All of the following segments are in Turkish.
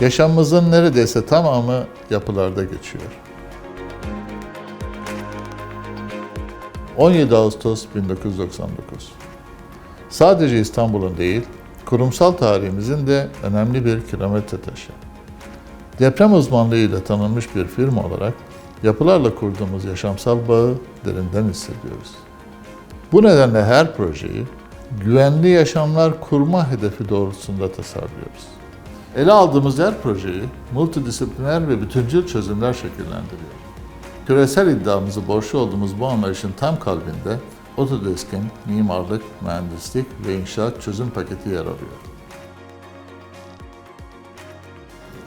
Yaşamımızın neredeyse tamamı yapılarda geçiyor. 17 Ağustos 1999. Sadece İstanbul'un değil, kurumsal tarihimizin de önemli bir kilometre taşı. Deprem uzmanlığıyla tanınmış bir firma olarak yapılarla kurduğumuz yaşamsal bağı derinden hissediyoruz. Bu nedenle her projeyi güvenli yaşamlar kurma hedefi doğrultusunda tasarlıyoruz. Ele aldığımız her projeyi multidisipliner ve bütüncül çözümler şekillendiriyor. Küresel iddiamızı borçlu olduğumuz bu anlayışın tam kalbinde Autodesk'in mimarlık, mühendislik ve inşaat çözüm paketi yer alıyor.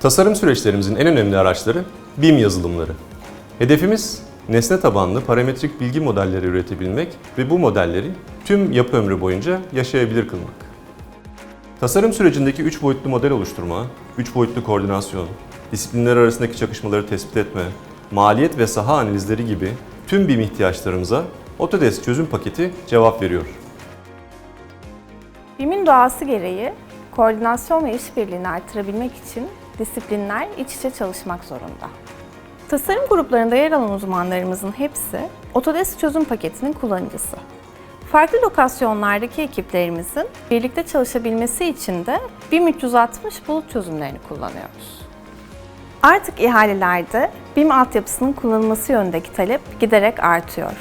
Tasarım süreçlerimizin en önemli araçları BIM yazılımları. Hedefimiz nesne tabanlı parametrik bilgi modelleri üretebilmek ve bu modelleri tüm yapı ömrü boyunca yaşayabilir kılmak. Tasarım sürecindeki 3 boyutlu model oluşturma, 3 boyutlu koordinasyon, disiplinler arasındaki çakışmaları tespit etme, maliyet ve saha analizleri gibi tüm BIM ihtiyaçlarımıza Autodesk çözüm paketi cevap veriyor. BİM'in doğası gereği koordinasyon ve işbirliğini artırabilmek için disiplinler iç içe çalışmak zorunda. Tasarım gruplarında yer alan uzmanlarımızın hepsi Autodesk çözüm paketinin kullanıcısı. Farklı lokasyonlardaki ekiplerimizin birlikte çalışabilmesi için de BİM 360 bulut çözümlerini kullanıyoruz. Artık ihalelerde BİM altyapısının kullanılması yönündeki talep giderek artıyor.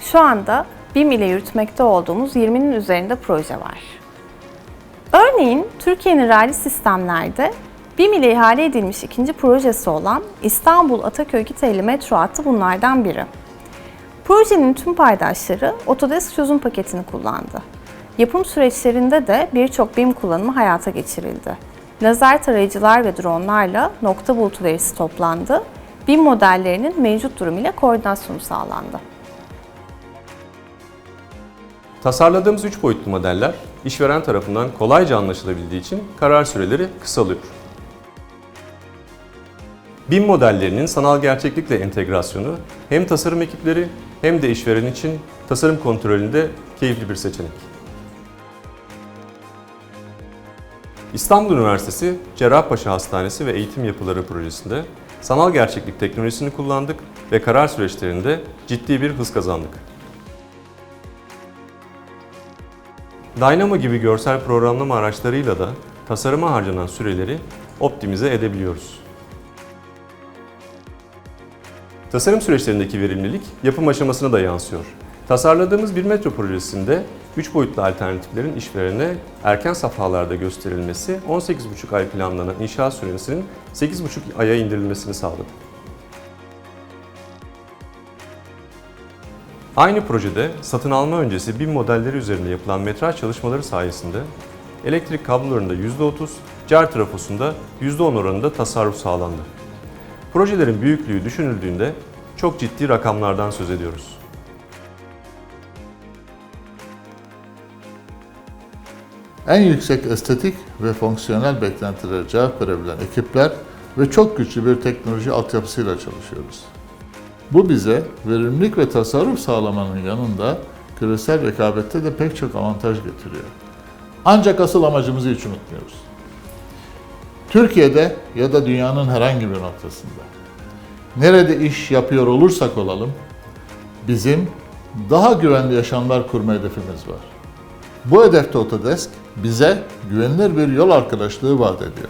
Şu anda BİM ile yürütmekte olduğumuz 20'nin üzerinde proje var. Örneğin Türkiye'nin raylı sistemlerde BİM ile ihale edilmiş ikinci projesi olan İstanbul Ataköy Giteli metro hattı bunlardan biri. Projenin tüm paydaşları Autodesk çözüm paketini kullandı. Yapım süreçlerinde de birçok BİM kullanımı hayata geçirildi. Lazer tarayıcılar ve dronlarla nokta bulutu verisi toplandı. BİM modellerinin mevcut durum ile koordinasyonu sağlandı. Tasarladığımız 3 boyutlu modeller işveren tarafından kolayca anlaşılabildiği için karar süreleri kısalıyor. BIM modellerinin sanal gerçeklikle entegrasyonu hem tasarım ekipleri hem de işveren için tasarım kontrolünde keyifli bir seçenek. İstanbul Üniversitesi Cerrahpaşa Hastanesi ve Eğitim Yapıları projesinde sanal gerçeklik teknolojisini kullandık ve karar süreçlerinde ciddi bir hız kazandık. Dynamo gibi görsel programlama araçlarıyla da tasarıma harcanan süreleri optimize edebiliyoruz. Tasarım süreçlerindeki verimlilik yapım aşamasına da yansıyor. Tasarladığımız bir metro projesinde 3 boyutlu alternatiflerin işverene erken safhalarda gösterilmesi 18,5 ay planlanan inşaat süresinin 8,5 aya indirilmesini sağladı. Aynı projede satın alma öncesi BIM modelleri üzerinde yapılan metraj çalışmaları sayesinde elektrik kablolarında %30, car trafosunda %10 oranında tasarruf sağlandı. Projelerin büyüklüğü düşünüldüğünde çok ciddi rakamlardan söz ediyoruz. En yüksek estetik ve fonksiyonel beklentilere cevap verebilen ekipler ve çok güçlü bir teknoloji altyapısıyla çalışıyoruz. Bu bize verimlilik ve tasarruf sağlamanın yanında küresel rekabette de pek çok avantaj getiriyor. Ancak asıl amacımızı hiç unutmuyoruz. Türkiye'de ya da dünyanın herhangi bir noktasında nerede iş yapıyor olursak olalım bizim daha güvenli yaşamlar kurma hedefimiz var. Bu hedefte Autodesk bize güvenilir bir yol arkadaşlığı vaat ediyor.